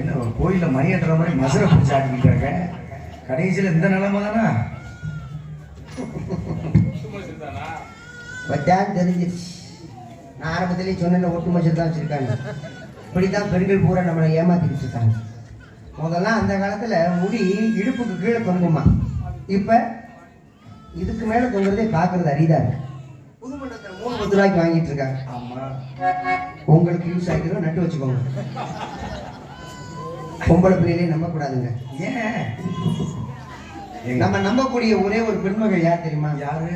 என்ன கோயில்ல மணி மாதிரி மதுரை பிடிச்சி ஆட்டிக்கிட்டு இருக்க கடைசியில் இந்த நிலைமை தானா? வச்சான்னு தெரிஞ்சிருச்சு. நான் ஆரம்பத்திலேயே சொன்னேன் ஒட்டு மச்சம் தான் வச்சிருக்காங்க. இப்படித்தான் பெண்கள் பூரா நம்மளை ஏமாத்திக்கிட்டு இருக்காங்க. முதல்ல அந்த காலத்துல முடி இடுப்புக்கு கீழே தொங்குமா. இப்ப இதுக்கு மேல தொங்குறதே பார்க்கறது அரிதா இருக்கு. புது மண்டலத்துல மூணு பத்து ரூபாய்க்கு வாங்கிட்டு இருக்காங்க. ஆமா. உங்களுக்கு யூஸ் ஆகிக்கிறோம் நட்டு வச்சுக்கோங்க. பொம்பளை பிள்ளைகளே நம்ப கூடாதுங்க ஏன்? நம்ம நம்பக்கூடிய ஒரே ஒரு பெண்மகள் யார் தெரியுமா? யாரு?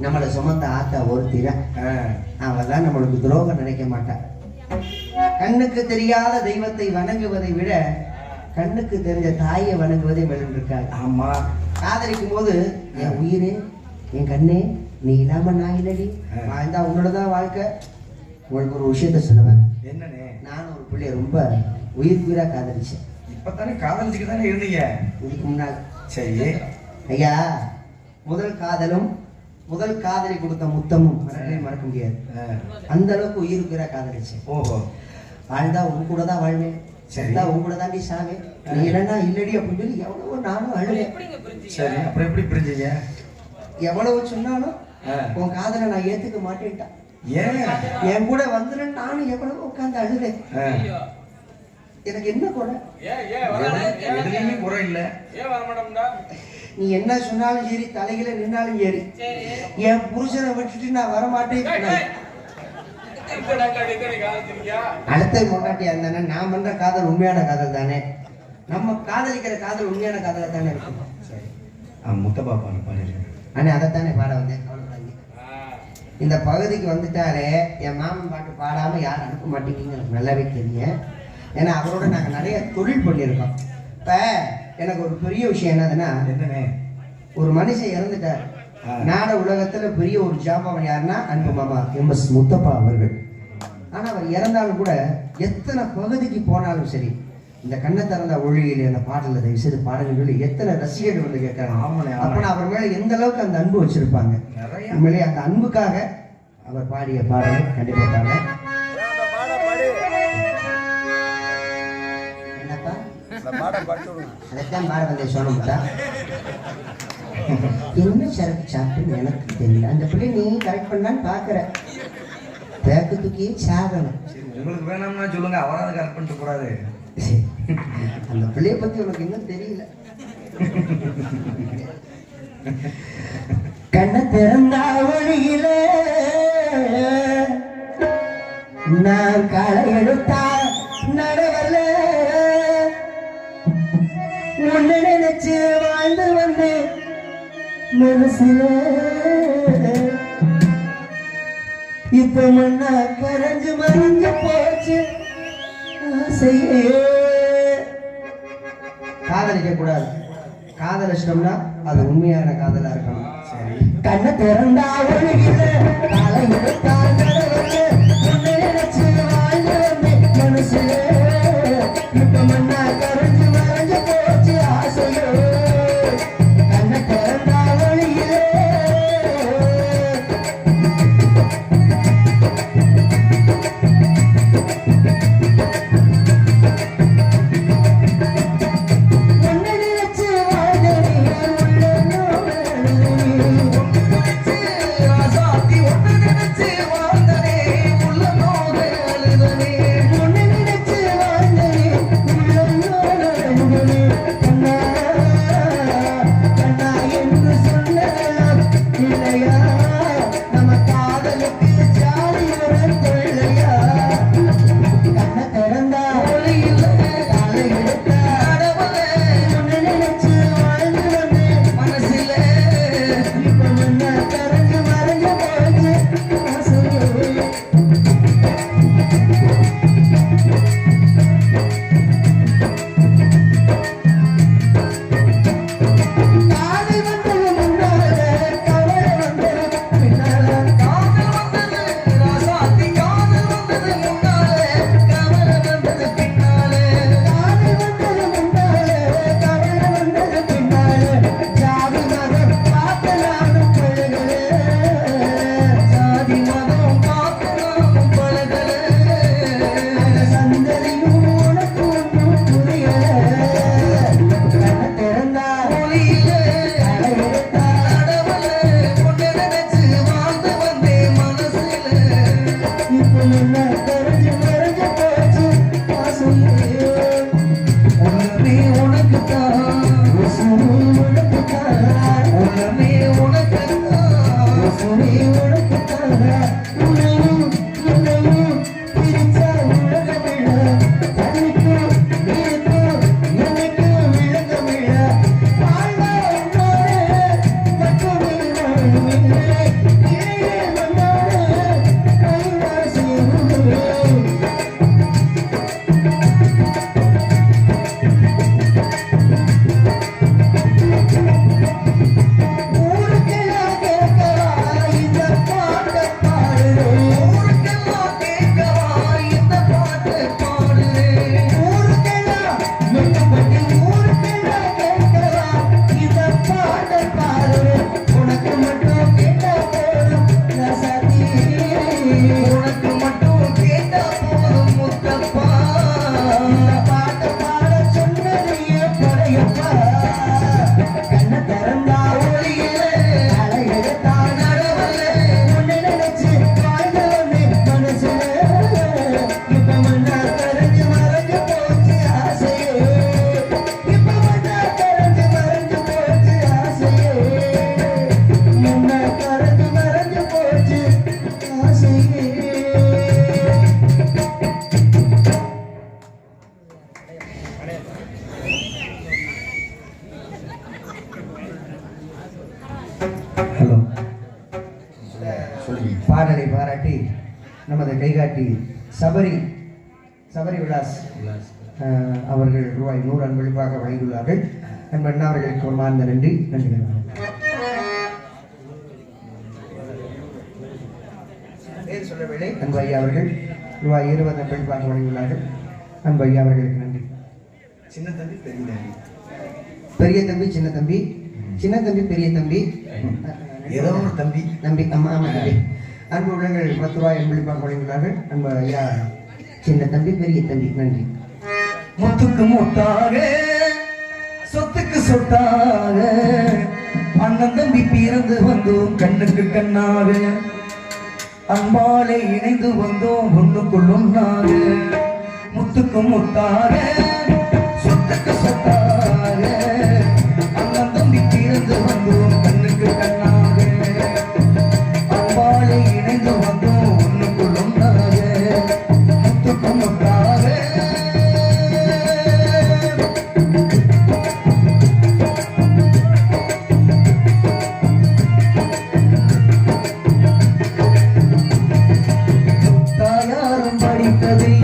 நம்மளை சுமந்த ஆத்தா ஒருத்திரா ஆ, அவெல்லாம் நம்மளுக்கு துரோகம் நினைக்க மாட்டா. கண்ணுக்கு தெரியாத தெய்வத்தை வணங்குவதை விட கண்ணுக்கு தெரிஞ்ச தாயை வணங்குவதே இருக்காங்க ஆமா. காதலிக்கும் போது என் உயிரே என் கண்ணே நீ இல்லாம நான் இல்லடி. வாழ்ந்தா உன்னோட தான் வாழ்க்கை. உங்களுக்கு ஒரு விஷயத்த சொல்லுவேன். என்னண்ணே? நானும் ஒரு பிள்ளைய ரொம்ப உயிர் உயிரா காதலிச்சேன் இப்பதானே காதலிச்சுக்கு தானே இருந்தீங்க? இதுக்கு முன்னால். சரி. ஐயா முதல் காதலும் முதல் காதலி கொடுத்த முத்தமும் மறக்கவே மறக்க முடியாது. அந்த அளவுக்கு உயிர் உயிரா காதலிச்சேன் ஓஹோ. வாழ்ந்தா உன் கூட தான் வாழ்வேன். சரி. செத்தா உன் கூட தாண்டி சாவேன். நீ இல்லைன்னா இல்லடி அப்படின்னு சொல்லி எவ்வளவோ நானும் அழுவேன். சரி அப்புறம் எப்படி பிரிஞ்சீங்க? எவ்வளவு சொன்னாலும். உன் காதலை நான் ஏத்துக்க மாட்டேன்ட்டான் ஏன்? என் கூட வந்துடும் நானும் எவ்வளவோ உட்காந்து அழுதேன் எனக்கு என்ன குறை? எது- எதுலயுமே குறை இல்ல. நீ என்ன சொன்னாலும் சரி தலையில நின்னாலும் சரி. என் புருஷனை விட்டுட்டு நான் வரமாட்டேன். அடுத்த முன்னாட்டியா இருந்தானே? நான் பண்ற காதல் உண்மையான காதல் தானே? நம்ம காதலிக்கிற காதல் உண்மையான காதல தானே இருக்கும். சரி. ஆ முத்தப்பா பாடு அண்ணே அதைத்தானே பாட வந்தேன். இந்த பகுதிக்கு வந்துட்டாலே என் மாமன் பாட்டு பாடாம யாரும் அனுப்ப மாட்டேங்கிறீங்க எனக்கு நல்லாவே தெரியும். ஏன்னா அவரோட நாங்கள் நிறைய தொழில் பண்ணியிருக்கோம். இப்போ எனக்கு ஒரு பெரிய விஷயம் என்னதுன்னா என்னண்ணே ஒரு மனுஷன் இறந்துட்டார். நாட உலகத்துல பெரிய ஒரு ஜாம்பவன் யாருன்னா அன்பு மாமா எம். எஸ். முத்தப்பா அவர்கள். ஆனா அவர் இறந்தாலும் கூட எத்தனை பகுதிக்கு போனாலும் சரி இந்த கண்ணை திறந்த ஒழியில் அந்த பாடல தயவு செய்து பாடல்கள் சொல்லி எத்தனை ரசிகர்கள் வந்து கேட்கறாங்க. ஆமாண்ணே. அப்ப அவர் மேல எந்த அளவுக்கு அந்த அன்பு வச்சிருப்பாங்க? நிறைய. உண்மையிலேயே அந்த அன்புக்காக அவர் பாடிய பாடல் கண்டிப்பா பாடுறேன் அதைத்தான் என்ன சரக்கு சாப்பிட்டுன்னு எனக்கு தெரியல. அந்த பிள்ளை நீ கரெக்ட் பண்ணான்னு பாக்குற பேக்கு தூக்கியே சாகணும். உங்களுக்கு வேணாம்னா சொல்லுங்க. அவராது கரெக்ட் பண்ணிட்டு அந்த பிள்ளைய பத்தி உனக்கு இன்னும் தெரியல. கண்ண திறந்தா ஒளியில நான் களை எடுத்தா நடவல உன்னை நினைச்சு வாழ்ந்து வந்தேன். மனசுல. இப்ப மண்ணா கரைஞ்சு மறைஞ்சு போச்சு. ஆசையே. காதலிக்க கூடாது காதலிச்சிட்டோம்னா அது உண்மையான காதலா இருக்கணும். சரி. கண்ணை திறந்தா ஒழுகில காலை எடுத்தா நடவல உன்னை நினைச்சு வாழ்ந்து வந்தேன். மனசுல. இப்ப மண்ணா பாடலை பாராட்டி நமது கைகாட்டி சபரி சபரி விலாஸ் அவர்கள் ரூபாய் நூறு அன்பளிப்பாக வழங்கியுள்ளார்கள். அன்பண்ணா அவர்களுக்கு ஒரு மார்ந்த நன்றி. நன்றி. பேர் சொல்லவில்லை. அன்பு ஐயா அவர்கள் ரூபாய் இருபது அன்பளிப்பாக வழங்கியுள்ளார்கள். அன்பு ஐயா அவர்களுக்கு நன்றி. சின்ன தம்பி பெரிய தம்பி? பெரிய தம்பி சின்ன தம்பி. சின்ன தம்பி. பெரிய தம்பி. ஏதோ ஒரு தம்பி நம்பி அம்மா ஆமா தம்பி. அன்பு உள்ளங்கள் பத்து ரூபாய் அன்பளிப்பாக வழங்கியுள்ளார்கள் நம்ம ஐயா சின்ன தம்பி பெரிய தம்பி. நன்றி. முத்துக்கு முத்தாக சொத்துக்கு சொத்தாக அண்ணன் தம்பி பிறந்து வந்தோம் கண்ணுக்கு கண்ணாக. அன்பாலே இணைந்து வந்தோம் ஒண்ணுக்குள் ஒண்ணாக முத்துக்கு முத்தாக சொத்துக்கு சொத்தாக